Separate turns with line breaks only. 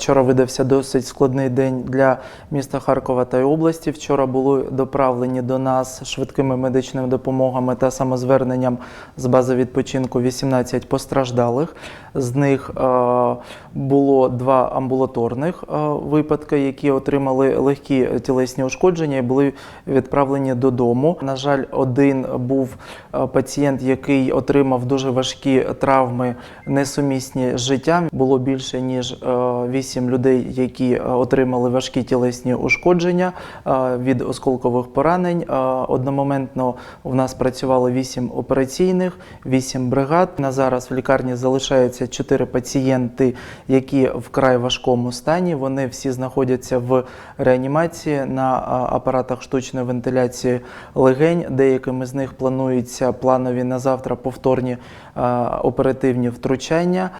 Вчора видався досить складний день для міста Харкова та області. Вчора були доправлені до нас швидкими медичними допомогами та самозверненням з бази відпочинку 18 постраждалих. З них е, було два амбулаторних е, випадки, які отримали легкі тілесні ушкодження і були відправлені додому. На жаль, один був е, пацієнт, який отримав дуже важкі травми, несумісні з життям. Було більше ніж е, вісім людей, які е, отримали важкі тілесні ушкодження е, від осколкових поранень. Е, Одномоментно в нас працювало вісім операційних, вісім бригад. На зараз в лікарні залишаються чотири пацієнти, які вкрай важкому стані. Вони всі знаходяться в реанімації на апаратах штучної вентиляції легень. Деякими з них плануються планові на завтра повторні оперативні втручання.